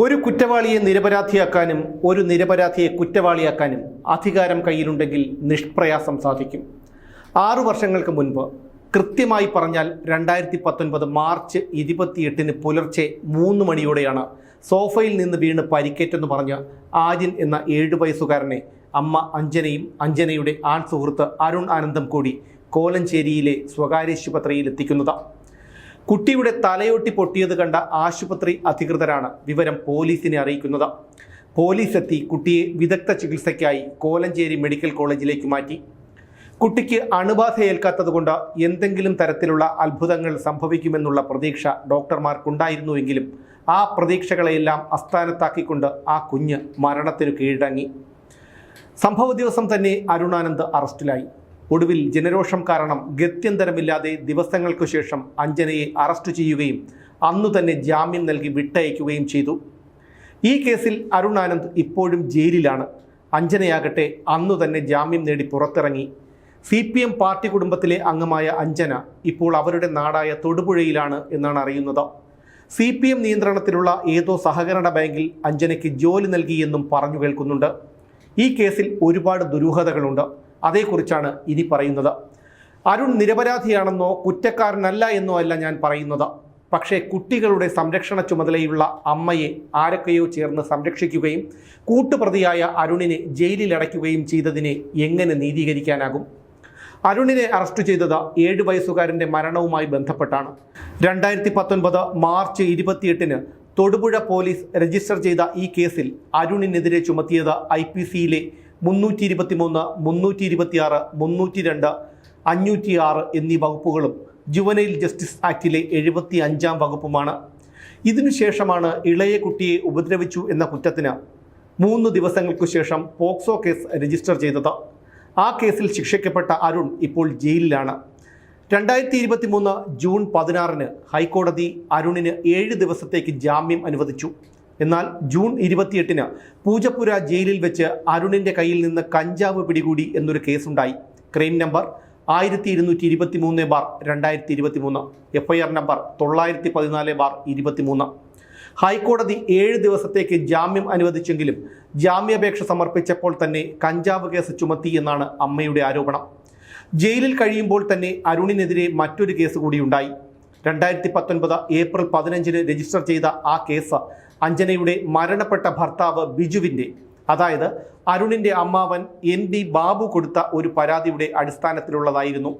ഒരു കുറ്റവാളിയെ നിരപരാധിയാക്കാനും ഒരു നിരപരാധിയെ കുറ്റവാളിയാക്കാനും അധികാരം കയ്യിലുണ്ടെങ്കിൽ നിഷ്പ്രയാസം സാധിക്കും. ആറു വർഷങ്ങൾക്ക് മുൻപ് കൃത്യമായി പറഞ്ഞാൽ രണ്ടായിരത്തി പത്തൊൻപത് മാർച്ച് ഇരുപത്തിയെട്ടിന് പുലർച്ചെ മൂന്ന് മണിയോടെയാണ് സോഫയിൽ നിന്ന് വീണ് പരിക്കേറ്റെന്ന് പറഞ്ഞ് ആര്യൻ എന്ന ഏഴു വയസ്സുകാരനെ അമ്മ അഞ്ജനയും അഞ്ജനയുടെ ആൺ സുഹൃത്ത് അരുൺ ആനന്ദം കൂടി കോലഞ്ചേരിയിലെ സ്വകാര്യ ആശുപത്രിയിൽ എത്തിക്കുന്നത്. കുട്ടിയുടെ തലയൊട്ടി പൊട്ടിയത് കണ്ട ആശുപത്രി അധികൃതരാണ് വിവരം പോലീസിനെ അറിയിക്കുന്നത്. പോലീസ് എത്തി കുട്ടിയെ വിദഗ്ധ ചികിത്സയ്ക്കായി കോലഞ്ചേരി മെഡിക്കൽ കോളേജിലേക്ക് മാറ്റി. കുട്ടിക്ക് അണുബാധ ഏൽക്കാത്തതുകൊണ്ട് എന്തെങ്കിലും തരത്തിലുള്ള അത്ഭുതങ്ങൾ സംഭവിക്കുമെന്നുള്ള പ്രതീക്ഷ ഡോക്ടർമാർക്കുണ്ടായിരുന്നുവെങ്കിലും ആ പ്രതീക്ഷകളെയെല്ലാം അസ്ഥാനത്താക്കിക്കൊണ്ട് ആ കുഞ്ഞ് മരണത്തിന് കീഴടങ്ങി. സംഭവ ദിവസം തന്നെ അരുണാനന്ദ് അറസ്റ്റിലായി. ഒടുവിൽ ജനരോഷം കാരണം ഗത്യന്തരമില്ലാതെ ദിവസങ്ങൾക്കു ശേഷം അഞ്ജനയെ അറസ്റ്റ് ചെയ്യുകയും അന്നു തന്നെ ജാമ്യം നൽകി വിട്ടയക്കുകയും ചെയ്തു. ഈ കേസിൽ അരുൺ ആനന്ദ് ഇപ്പോഴും ജയിലിലാണ്. അഞ്ജനയാകട്ടെ അന്നു തന്നെ ജാമ്യം നേടി പുറത്തിറങ്ങി. സി പി എം പാർട്ടി കുടുംബത്തിലെ അംഗമായ അഞ്ജന ഇപ്പോൾ അവരുടെ നാടായ തൊടുപുഴയിലാണ് എന്നാണ് അറിയുന്നത്. സി പി എം നിയന്ത്രണത്തിലുള്ള ഏതോ സഹകരണ ബാങ്കിൽ അഞ്ജനയ്ക്ക് ജോലി നൽകിയെന്നും പറഞ്ഞു കേൾക്കുന്നുണ്ട്. ഈ കേസിൽ ഒരുപാട് ദുരൂഹതകളുണ്ട്. അതേക്കുറിച്ചാണ് ഇനി പറയുന്നത്. അരുൺ നിരപരാധിയാണെന്നോ കുറ്റക്കാരനല്ല എന്നോ അല്ല ഞാൻ പറയുന്നത്. പക്ഷേ കുട്ടികളുടെ സംരക്ഷണ ചുമതലയുള്ള അമ്മയെ ആരൊക്കെയോ ചേർന്ന് സംരക്ഷിക്കുകയും കൂട്ടുപ്രതിയായ അരുണിനെ ജയിലിൽ അടയ്ക്കുകയും ചെയ്തതിനെ എങ്ങനെ നീതീകരിക്കാനാകും? അരുണിനെ അറസ്റ്റ് ചെയ്തത് ഏഴ് വയസ്സുകാരന്റെ മരണവുമായി ബന്ധപ്പെട്ടാണ്. രണ്ടായിരത്തി പത്തൊൻപത് മാർച്ച് ഇരുപത്തിയെട്ടിന് തൊടുപുഴ പോലീസ് രജിസ്റ്റർ ചെയ്ത ഈ കേസിൽ അരുണിനെതിരെ ചുമത്തിയത് ഐ പി സിയിലെ മുന്നൂറ്റി ഇരുപത്തി മൂന്ന് മുന്നൂറ്റി ഇരുപത്തിയാറ് മുന്നൂറ്റി രണ്ട് അഞ്ഞൂറ്റി ആറ് എന്നീ വകുപ്പുകളും ജുവനൈൽ ജസ്റ്റിസ് ആക്ടിലെ എഴുപത്തി അഞ്ചാം വകുപ്പുമാണ് ഇതിനുശേഷമാണ് ഇളയ കുട്ടിയെ ഉപദ്രവിച്ചു എന്ന കുറ്റത്തിന് മൂന്ന് ദിവസങ്ങൾക്കു ശേഷം പോക്സോ കേസ് രജിസ്റ്റർ ചെയ്തത്. ആ കേസിൽ ശിക്ഷിക്കപ്പെട്ട അരുൺ ഇപ്പോൾ ജയിലിലാണ്. രണ്ടായിരത്തി ഇരുപത്തി മൂന്ന് ജൂൺ പതിനാറിന് ഹൈക്കോടതി അരുണിന് ഏഴ് ദിവസത്തേക്ക് ജാമ്യം അനുവദിച്ചു. എന്നാൽ ജൂൺ ഇരുപത്തിയെട്ടിന് പൂജപ്പുര ജയിലിൽ വെച്ച് അരുണിന്റെ കയ്യിൽ നിന്ന് കഞ്ചാവ് പിടികൂടി എന്നൊരു കേസുണ്ടായി. ക്രൈം നമ്പർ ആയിരത്തി ഇരുന്നൂറ്റി ഇരുപത്തി മൂന്ന് ബാർ രണ്ടായിരത്തി ഇരുപത്തി മൂന്ന് എഫ് ഐ ആർ നമ്പർ തൊള്ളായിരത്തി പതിനാല് ബാർ ഇരുപത്തി മൂന്ന് ഹൈക്കോടതി ഏഴ് ദിവസത്തേക്ക് ജാമ്യം അനുവദിച്ചെങ്കിലും ജാമ്യാപേക്ഷ സമർപ്പിച്ചപ്പോൾ തന്നെ കഞ്ചാവ് കേസ് ചുമത്തി എന്നാണ് അമ്മയുടെ ആരോപണം. ജയിലിൽ കഴിയുമ്പോൾ തന്നെ അരുണിനെതിരെ മറ്റൊരു കേസ് കൂടിയുണ്ടായി. രണ്ടായിരത്തി പത്തൊൻപത് ഏപ്രിൽ പതിനഞ്ചിന് രജിസ്റ്റർ ചെയ്ത ആ കേസ് അഞ്ജനയുടെ മരണപ്പെട്ട ഭർത്താവ് ബിജുവിന്റെ അതായത് അരുണിന്റെ അമ്മാവൻ എൻ ബി ബാബു കൊടുത്ത ഒരു പരാതിയുടെ അടിസ്ഥാനത്തിലുള്ളതായിരുന്നു.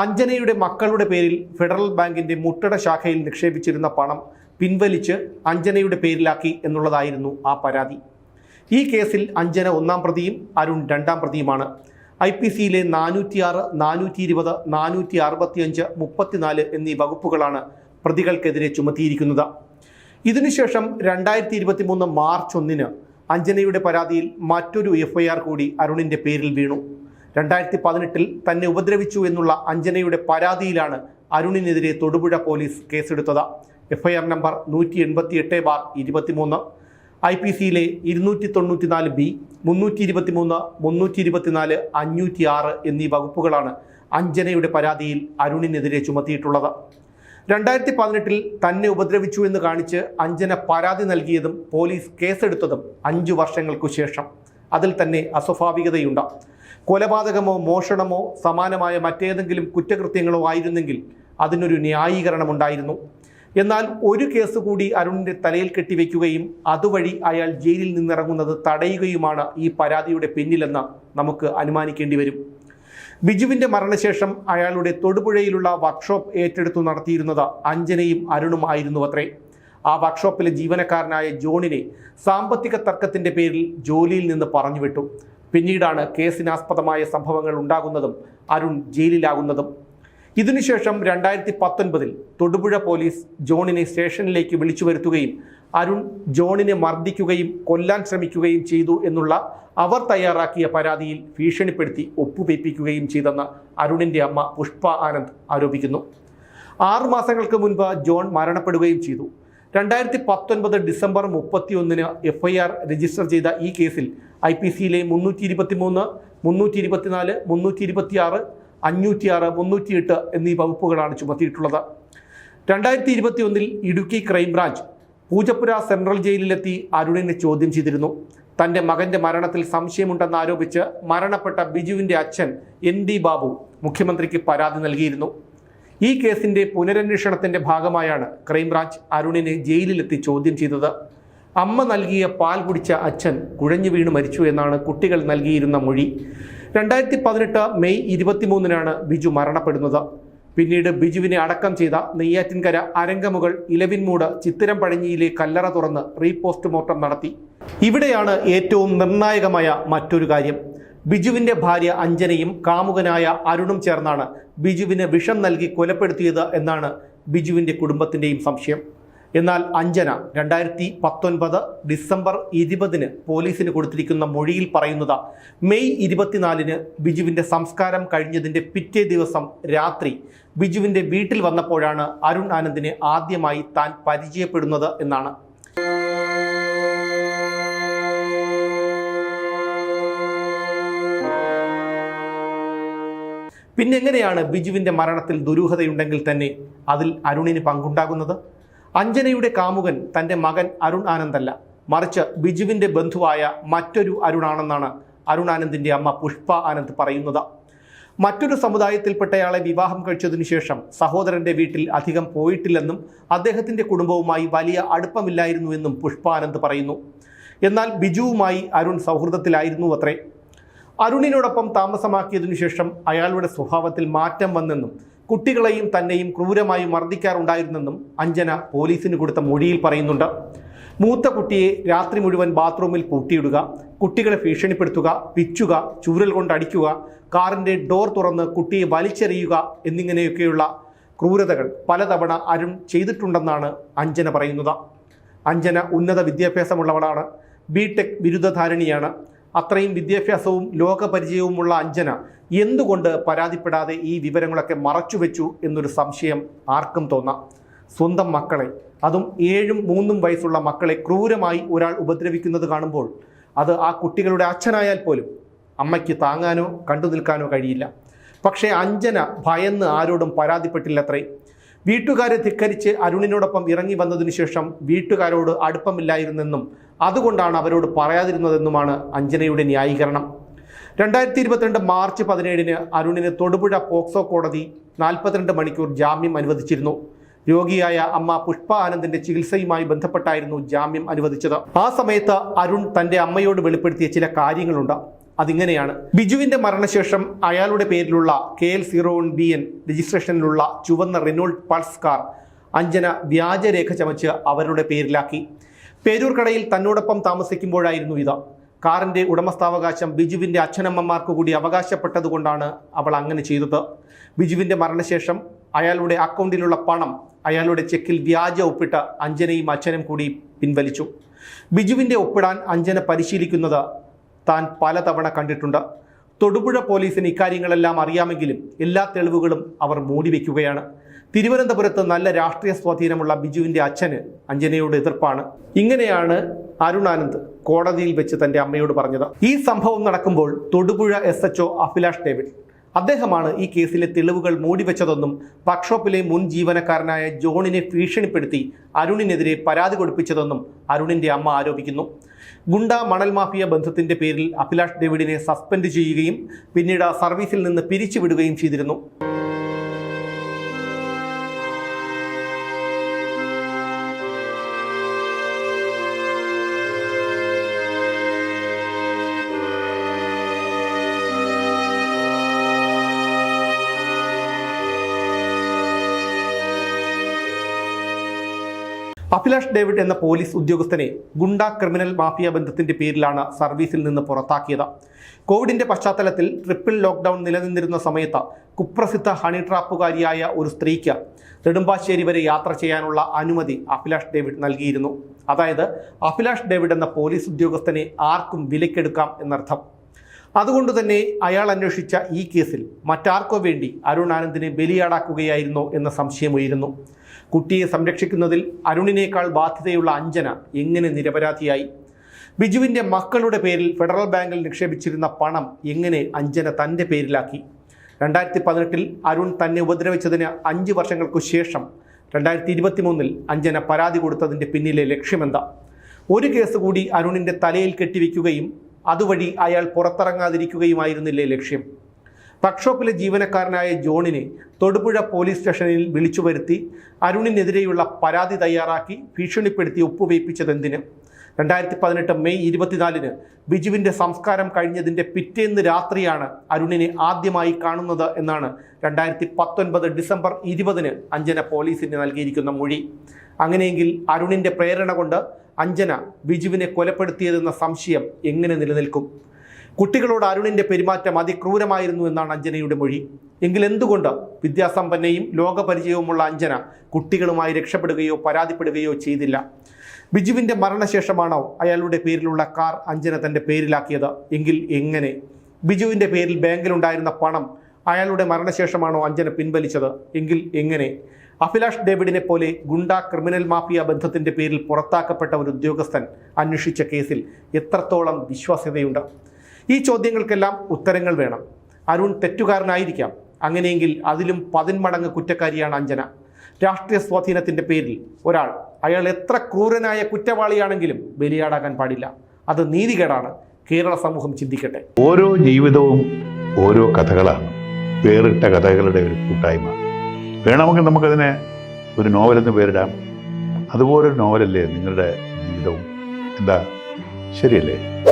അഞ്ജനയുടെ മക്കളുടെ പേരിൽ ഫെഡറൽ ബാങ്കിന്റെ മുട്ടട ശാഖയിൽ നിക്ഷേപിച്ചിരുന്ന പണം പിൻവലിച്ച് അഞ്ജനയുടെ പേരിലാക്കി എന്നുള്ളതായിരുന്നു ആ പരാതി. ഈ കേസിൽ അഞ്ജന ഒന്നാം പ്രതിയും അരുൺ രണ്ടാം പ്രതിയുമാണ്. ഐ പി സിയിലെ നാനൂറ്റിയാറ് നാനൂറ്റി ഇരുപത് നാനൂറ്റി അറുപത്തിയഞ്ച് മുപ്പത്തിനാല് എന്നീ വകുപ്പുകളാണ് പ്രതികൾക്കെതിരെ ചുമത്തിയിരിക്കുന്നത്. ഇതിനുശേഷം രണ്ടായിരത്തി ഇരുപത്തി മൂന്ന് മാർച്ച് ഒന്നിന് അഞ്ജനയുടെ പരാതിയിൽ മറ്റൊരു എഫ്ഐആർ കൂടി അരുണിന്റെ പേരിൽ വീണു. രണ്ടായിരത്തി പതിനെട്ടിൽ തന്നെ ഉപദ്രവിച്ചു എന്നുള്ള അഞ്ജനയുടെ പരാതിയിലാണ് അരുണിനെതിരെ തൊടുപുഴ പോലീസ് കേസെടുത്തത്. എഫ്ഐആർ നമ്പർ നൂറ്റി എൺപത്തി എട്ട് ബാർ ഇരുപത്തിമൂന്ന്. ഐ പി സിയിലെ ഇരുന്നൂറ്റി തൊണ്ണൂറ്റിനാല് ബി മുന്നൂറ്റി ഇരുപത്തിമൂന്ന് മുന്നൂറ്റി ഇരുപത്തിനാല് അഞ്ഞൂറ്റി ആറ് എന്നീ വകുപ്പുകളാണ് അഞ്ജനയുടെ പരാതിയിൽ അരുണിനെതിരെ ചുമത്തിയിട്ടുള്ളത്. രണ്ടായിരത്തി പതിനെട്ടിൽ തന്നെ ഉപദ്രവിച്ചു എന്ന് കാണിച്ച് അഞ്ജന പരാതി നൽകിയതും പോലീസ് കേസെടുത്തതും അഞ്ചു വർഷങ്ങൾക്കു ശേഷം. അതിൽ തന്നെ അസ്വാഭാവികതയുണ്ട്. കൊലപാതകമോ മോഷണമോ സമാനമായ മറ്റേതെങ്കിലും കുറ്റകൃത്യങ്ങളോ ആയിരുന്നെങ്കിൽ അതിനൊരു ന്യായീകരണമുണ്ടായിരുന്നു. എന്നാൽ ഒരു കേസ് കൂടി അരുണിന്റെ തലയിൽ കെട്ടിവെക്കുകയും അതുവഴി അയാൾ ജയിലിൽ നിന്നിറങ്ങുന്നത് തടയുകയുമാണ് ഈ പരാതിയുടെ പിന്നിലെന്ന് നമുക്ക് അനുമാനിക്കേണ്ടി വരും. ബിജുവിന്റെ മരണശേഷം അയാളുടെ തൊടുപുഴയിലുള്ള വർക്ക്ഷോപ്പ് ഏറ്റെടുത്തു നടത്തിയിരുന്നത് അഞ്ജനയും അരുണും ആയിരുന്നു അത്രേ. ആ വർക്ക്ഷോപ്പിലെ ജീവനക്കാരനായ ജോണിനെ സാമ്പത്തിക തർക്കത്തിന്റെ പേരിൽ ജോലിയിൽ നിന്ന് പറഞ്ഞുവിട്ടു. പിന്നീടാണ് കേസിനാസ്പദമായ സംഭവങ്ങൾ ഉണ്ടാകുന്നതും അരുൺ ജയിലിലാകുന്നതും. ഇതിനുശേഷം രണ്ടായിരത്തി പത്തൊൻപതിൽ തൊടുപുഴ പോലീസ് ജോണിനെ സ്റ്റേഷനിലേക്ക് വിളിച്ചു വരുത്തുകയും അരുൺ ജോണിനെ മർദ്ദിക്കുകയും കൊല്ലാൻ ശ്രമിക്കുകയും ചെയ്തു എന്നുള്ള അവർ തയ്യാറാക്കിയ പരാതിയിൽ ഭീഷണിപ്പെടുത്തി ഒപ്പുവയ്പ്പിക്കുകയും ചെയ്തെന്ന് അരുണിന്റെ അമ്മ പുഷ്പ ആനന്ദ് ആരോപിക്കുന്നു. ആറു മാസങ്ങൾക്ക് മുൻപ് ജോൺ മരണപ്പെടുകയും ചെയ്തു. രണ്ടായിരത്തി പത്തൊൻപത് ഡിസംബർ മുപ്പത്തിയൊന്നിന് എഫ് ഐ ആർ രജിസ്റ്റർ ചെയ്ത ഈ കേസിൽ ഐ പി സിയിലെ മുന്നൂറ്റി ഇരുപത്തി മൂന്ന് മുന്നൂറ്റി ഇരുപത്തിനാല് മുന്നൂറ്റി ഇരുപത്തി ആറ് അഞ്ഞൂറ്റി ആറ് മുന്നൂറ്റി മുന്നൂറ്റിയെട്ട് എന്നീ വകുപ്പുകളാണ് ചുമത്തിയിട്ടുള്ളത്. രണ്ടായിരത്തി ഇരുപത്തി ഒന്നിൽ Idukki crime branch Poojappura central ജയിലിലെത്തി അരുണിനെ ചോദ്യം ചെയ്തിരുന്നു. തന്റെ മകന്റെ മരണത്തിൽ സംശയമുണ്ടെന്ന് ആരോപിച്ച് മരണപ്പെട്ട ബിജുവിന്റെ അച്ഛൻ എൻ ഡി ബാബു മുഖ്യമന്ത്രിക്ക് പരാതി നൽകിയിരുന്നു. ഈ കേസിന്റെ പുനരന്വേഷണത്തിന്റെ ഭാഗമായാണ് ക്രൈംബ്രാഞ്ച് അരുണിനെ ജയിലിലെത്തി ചോദ്യം ചെയ്തത്. അമ്മ നൽകിയ പാൽ കുടിച്ച അച്ഛൻ കുഴഞ്ഞു വീണ് മരിച്ചു എന്നാണ് കുട്ടികൾ നൽകിയിരുന്ന മൊഴി. രണ്ടായിരത്തി പതിനെട്ട് മെയ് ഇരുപത്തിമൂന്നിനാണ് ബിജു മരണപ്പെടുന്നത്. പിന്നീട് ബിജുവിനെ അടക്കം ചെയ്ത നെയ്യാറ്റിൻകര അരങ്കമുകൾ ഇലവിൻമൂട് ചിത്തിരം പഴഞ്ഞിയിലെ കല്ലറ തുറന്ന് റീപോസ്റ്റ്മോർട്ടം നടത്തി. ഇവിടെയാണ് ഏറ്റവും നിർണായകമായ മറ്റൊരു കാര്യം. ബിജുവിന്റെ ഭാര്യ അഞ്ജനയും കാമുകനായ അരുണും ചേർന്നാണ് ബിജുവിന് വിഷം നൽകി കൊലപ്പെടുത്തിയത് എന്നാണ് ബിജുവിന്റെ കുടുംബത്തിന്റെയും സംശയം. എന്നാൽ അഞ്ജന രണ്ടായിരത്തി പത്തൊൻപത് ഡിസംബർ ഇരുപതിന് പോലീസിന് കൊടുത്തിരിക്കുന്ന മൊഴിയിൽ പറയുന്നത് മെയ് ഇരുപത്തിനാലിന് ബിജുവിന്റെ സംസ്കാരം കഴിഞ്ഞതിന്റെ പിറ്റേ ദിവസം രാത്രി ബിജുവിന്റെ വീട്ടിൽ വന്നപ്പോഴാണ് അരുൺ ആനന്ദിനെ ആദ്യമായി താൻ പരിചയപ്പെടുന്നത് എന്നാണ്. പിന്നെ എങ്ങനെയാണ് ബിജുവിന്റെ മരണത്തിൽ ദുരൂഹതയുണ്ടെങ്കിൽ തന്നെ അതിൽ അരുണിന് പങ്കുണ്ടാകുന്നത്? അഞ്ജനയുടെ കാമുകൻ തന്റെ മകൻ അരുൺ ആനന്ദല്ല. മറിച്ച് ബിജുവിന്റെ ബന്ധുവായ മറ്റൊരു അരുണാണെന്നാണ് അരുൺ ആനന്ദിന്റെ അമ്മ പുഷ്പ ആനന്ദ് പറയുന്നത്. മറ്റൊരു സമുദായത്തിൽപ്പെട്ടയാളെ വിവാഹം കഴിച്ചതിനു ശേഷം സഹോദരന്റെ വീട്ടിൽ അധികം പോയിട്ടില്ലെന്നും അദ്ദേഹത്തിന്റെ കുടുംബവുമായി വലിയ അടുപ്പമില്ലായിരുന്നുവെന്നും പുഷ്പാനന്ദ് പറയുന്നു. എന്നാൽ ബിജുവുമായി അരുൺ സൗഹൃദത്തിലായിരുന്നു അത്രേ. അരുണിനോടൊപ്പം താമസമാക്കിയതിനു ശേഷം അയാളുടെ സ്വഭാവത്തിൽ മാറ്റം വന്നെന്നും കുട്ടികളെയും തന്നെയും ക്രൂരമായി മർദ്ദിക്കാറുണ്ടായിരുന്നെന്നും അഞ്ജന പോലീസിന് കൊടുത്ത മൊഴിയിൽ പറയുന്നുണ്ട്. മൂത്ത കുട്ടിയെ രാത്രി മുഴുവൻ ബാത്റൂമിൽ പൂട്ടിയിടുക കുട്ടികളെ ഭീഷണിപ്പെടുത്തുക പിച്ചുക ചൂരൽ കൊണ്ട് അടിക്കുക കാറിന്റെ ഡോർ തുറന്ന് കുട്ടിയെ വലിച്ചെറിയുക എന്നിങ്ങനെയൊക്കെയുള്ള ക്രൂരതകൾ പലതവണ അരുൺ ചെയ്തിട്ടുണ്ടെന്നാണ് അഞ്ജന പറയുന്നത്. അഞ്ജന ഉന്നത വിദ്യാഭ്യാസമുള്ളവളാണ്. B tech ബിരുദധാരിണിയാണ്. അത്രയും വിദ്യാഭ്യാസവും ലോകപരിചയവുമുള്ള അഞ്ജന എന്തുകൊണ്ട് പരാതിപ്പെടാതെ ഈ വിവരങ്ങളൊക്കെ മറച്ചുവെച്ചു എന്നൊരു സംശയം ആർക്കും തോന്നാം. സ്വന്തം മക്കളെ അതും ഏഴും മൂന്നും വയസ്സുള്ള മക്കളെ ക്രൂരമായി ഒരാൾ ഉപദ്രവിക്കുന്നത് കാണുമ്പോൾ അത് ആ കുട്ടികളുടെ അച്ഛനായാൽ പോലും അമ്മയ്ക്ക് താങ്ങാനോ കണ്ടു നിൽക്കാനോ കഴിയില്ല. പക്ഷേ അഞ്ജന ഭയന്ന് ആരോടും പരാതിപ്പെട്ടില്ലത്രേ. വീട്ടുകാരെ ധിക്കരിച്ച് അരുണിനോടൊപ്പം ഇറങ്ങി വന്നതിനു ശേഷം വീട്ടുകാരോട് അടുപ്പമില്ലായിരുന്നെന്നും അതുകൊണ്ടാണ് അവരോട് പറയാതിരുന്നതെന്നുമാണ് അഞ്ജനയുടെ ന്യായീകരണം. രണ്ടായിരത്തി ഇരുപത്തിരണ്ട് മാർച്ച് പതിനേഴിന് അരുണിന് തൊടുപുഴ പോക്സോ കോടതി നാൽപ്പത്തിരണ്ട് മണിക്കൂർ ജാമ്യം അനുവദിച്ചിരുന്നു. രോഗിയായ അമ്മ പുഷ്പ ആനന്ദിന്റെ ചികിത്സയുമായി ബന്ധപ്പെട്ടായിരുന്നു ജാമ്യം അനുവദിച്ചത്. ആ സമയത്ത് അരുൺ തന്റെ അമ്മയോട് വെളിപ്പെടുത്തിയ ചില കാര്യങ്ങളുണ്ട്. അതിങ്ങനെയാണ്. ബിജുവിന്റെ മരണശേഷം അയാളുടെ പേരിലുള്ള K L zero one B N രജിസ്ട്രേഷനിലുള്ള ചുവന്ന റിനോൾഡ് പൾസ് കാർ അഞ്ജന വ്യാജരേഖ ചമച്ച് അവരുടെ പേരിലാക്കി. പേരൂർ കടയിൽ തന്നോടൊപ്പം താമസിക്കുമ്പോഴായിരുന്നു ഇത്. കാറിന്റെ ഉടമസ്ഥാവകാശം ബിജുവിന്റെ അച്ഛനമ്മമാർക്ക് കൂടി അവകാശപ്പെട്ടതുകൊണ്ടാണ് അവൾ അങ്ങനെ ചെയ്തത്. ബിജുവിന്റെ മരണശേഷം അയാളുടെ അക്കൗണ്ടിലുള്ള പണം അയാളുടെ ചെക്കിൽ വ്യാജ ഒപ്പിട്ട് അഞ്ജനയും അച്ഛനും കൂടി പിൻവലിച്ചു. ബിജുവിന്റെ ഒപ്പിടാൻ അഞ്ജന പരിശീലിക്കുന്നത് താൻ പലതവണ കണ്ടിട്ടുണ്ട്. തൊടുപുഴ പോലീസിന് ഇക്കാര്യങ്ങളെല്ലാം അറിയാമെങ്കിലും എല്ലാ തെളിവുകളും അവർ മൂടിവെക്കുകയാണ്. തിരുവനന്തപുരത്ത് നല്ല രാഷ്ട്രീയ സ്വാധീനമുള്ള ബിജുവിന്റെ അച്ഛന് അഞ്ജനയോട് എതിർപ്പാണ്. ഇങ്ങനെയാണ് അരുണാനന്ദ് കോടതിയിൽ വെച്ച് തന്റെ അമ്മയോട് പറഞ്ഞത്. ഈ സംഭവം നടക്കുമ്പോൾ Thodupuzha S H Abhilash David. അദ്ദേഹമാണ് ഈ കേസിലെ തെളിവുകൾ മൂടിവെച്ചതെന്നും വർക്ക്ഷോപ്പിലെ മുൻ ജീവനക്കാരനായ ജോണിനെ ഭീഷണിപ്പെടുത്തി അരുണിനെതിരെ പരാതി കൊടുപ്പിച്ചതെന്നും അരുണിന്റെ അമ്മ ആരോപിക്കുന്നു. ഗുണ്ട മണൽ മാഫിയ ബന്ധത്തിന്റെ പേരിൽ അഭിലാഷ് ഡേവിഡിനെ സസ്പെൻഡ് ചെയ്യുകയും പിന്നീട് സർവീസിൽ നിന്ന് പിരിച്ചുവിടുകയും ചെയ്തിരുന്നു. അഭിലാഷ് ഡേവിഡ് എന്ന പോലീസ് ഉദ്യോഗസ്ഥനെ ഗുണ്ട ക്രിമിനൽ മാഫിയ ബന്ധത്തിന്റെ പേരിലാണ് സർവീസിൽ നിന്ന് പുറത്താക്കിയത്. കോവിഡിന്റെ പശ്ചാത്തലത്തിൽ ട്രിപ്പിൾ ലോക്ക്ഡൌൺ നിലനിന്നിരുന്ന സമയത്ത് കുപ്രസിദ്ധ ഹണി ട്രാപ്പുകാരിയായ ഒരു സ്ത്രീക്ക് നെടുമ്പാശ്ശേരി വരെ യാത്ര ചെയ്യാനുള്ള അനുമതി അഭിലാഷ് ഡേവിഡ് നൽകിയിരുന്നു. അതായത് അഭിലാഷ് ഡേവിഡ് എന്ന പോലീസ് ഉദ്യോഗസ്ഥനെ ആർക്കും വിലക്കെടുക്കാം എന്നർത്ഥം. അതുകൊണ്ട് തന്നെ അയാൾ അന്വേഷിച്ച ഈ കേസിൽ മറ്റാർക്കോ വേണ്ടി അരുൺ ആനന്ദിനെ ബലിയാടാക്കുകയായിരുന്നോ എന്ന സംശയമുയരുന്നു. കുട്ടിയെ സംരക്ഷിക്കുന്നതിൽ അരുണിനേക്കാൾ ബാധ്യതയുള്ള അഞ്ജന എങ്ങനെ നിരപരാധിയായി? ബിജുവിന്റെ മക്കളുടെ പേരിൽ ഫെഡറൽ ബാങ്കിൽ നിക്ഷേപിച്ചിരുന്ന പണം എങ്ങനെ അഞ്ജന തന്റെ പേരിലാക്കി? രണ്ടായിരത്തി പതിനെട്ടിൽ അരുൺ തന്നെ ഉപദ്രവിച്ചതിന് അഞ്ച് വർഷങ്ങൾക്കു ശേഷം രണ്ടായിരത്തി ഇരുപത്തി മൂന്നിൽ അഞ്ജന പരാതി കൊടുത്തതിന്റെ പിന്നിലെ ലക്ഷ്യമെന്താ? ഒരു കേസ് കൂടി അരുണിന്റെ തലയിൽ കെട്ടിവെക്കുകയും അതുവഴി അയാൾ പുറത്തിറങ്ങാതിരിക്കുകയുമായിരുന്നില്ലേ ലക്ഷ്യം? വർക്ക്ഷോപ്പിലെ ജീവനക്കാരനായ ജോണിനെ തൊടുപുഴ പോലീസ് സ്റ്റേഷനിൽ വിളിച്ചു വരുത്തി അരുണിനെതിരെയുള്ള പരാതി തയ്യാറാക്കി ഭീഷണിപ്പെടുത്തി ഒപ്പുവയ്പ്പിച്ചതെന്തിന് രണ്ടായിരത്തി പതിനെട്ട് മെയ് ഇരുപത്തിനാലിന് ബിജുവിന്റെ സംസ്കാരം കഴിഞ്ഞതിന്റെ പിറ്റേന്ന് രാത്രിയാണ് അരുണിനെ ആദ്യമായി കാണുന്നത് എന്നാണ് രണ്ടായിരത്തി പത്തൊൻപത് ഡിസംബർ ഇരുപതിന് അഞ്ജന പോലീസിന് നൽകിയിരിക്കുന്ന മൊഴി. അങ്ങനെയെങ്കിൽ അരുണിന്റെ പ്രേരണ കൊണ്ട് അഞ്ജന ബിജുവിനെ കൊലപ്പെടുത്തിയതെന്ന സംശയം എങ്ങനെ നിലനിൽക്കും? കുട്ടികളോട് അരുണിന്റെ പെരുമാറ്റം അതിക്രൂരമായിരുന്നു എന്നാണ് അഞ്ജനയുടെ മൊഴി. എങ്കിൽ എന്തുകൊണ്ട് വിദ്യാസമ്പന്നയും ലോകപരിചയവുമുള്ള അഞ്ജന കുട്ടികളുമായി രക്ഷപ്പെടുകയോ പരാതിപ്പെടുകയോ ചെയ്തില്ല? ബിജുവിന്റെ മരണശേഷമാണോ അയാളുടെ പേരിലുള്ള കാർ അഞ്ജന തന്റെ പേരിലാക്കിയത്? എങ്കിൽ എങ്ങനെ? ബിജുവിന്റെ പേരിൽ ബാങ്കിലുണ്ടായിരുന്ന പണം അയാളുടെ മരണശേഷമാണോ അഞ്ജന പിൻവലിച്ചത്? എങ്കിൽ എങ്ങനെ? അഭിലാഷ് ഡേവിഡിനെ പോലെ ഗുണ്ട ക്രിമിനൽ മാഫിയ ബന്ധത്തിന്റെ പേരിൽ പുറത്താക്കപ്പെട്ട ഒരു ഉദ്യോഗസ്ഥൻ അന്വേഷിച്ച കേസിൽ എത്രത്തോളം വിശ്വാസ്യതയുണ്ട്? ഈ ചോദ്യങ്ങൾക്കെല്ലാം ഉത്തരങ്ങൾ വേണം. അരുൺ തെറ്റുകാരനായിരിക്കാം. അങ്ങനെയെങ്കിൽ അതിലും പതിന്മടങ്ങ് കുറ്റക്കാരിയാണ് അഞ്ജന. രാഷ്ട്രീയ സ്വാധീനത്തിന്റെ പേരിൽ ഒരാൾ അയാൾ എത്ര ക്രൂരനായ കുറ്റവാളിയാണെങ്കിലും ബലിയാടാകാൻ പാടില്ല. അത് നീതികേടാണ്. കേരള സമൂഹം ചിന്തിക്കട്ടെ. ഓരോ ജീവിതവും ഓരോ കഥകളാണ്. വേറിട്ട കഥകളുടെ ഒരു കൂട്ടായ്മ. വേണമെങ്കിൽ നമുക്കതിനെ ഒരു നോവലെന്ന് പേരിടാം. അതുപോലൊരു നോവലല്ലേ നിങ്ങളുടെ ജീവിതവും? എന്താ? ശരിയല്ലേ?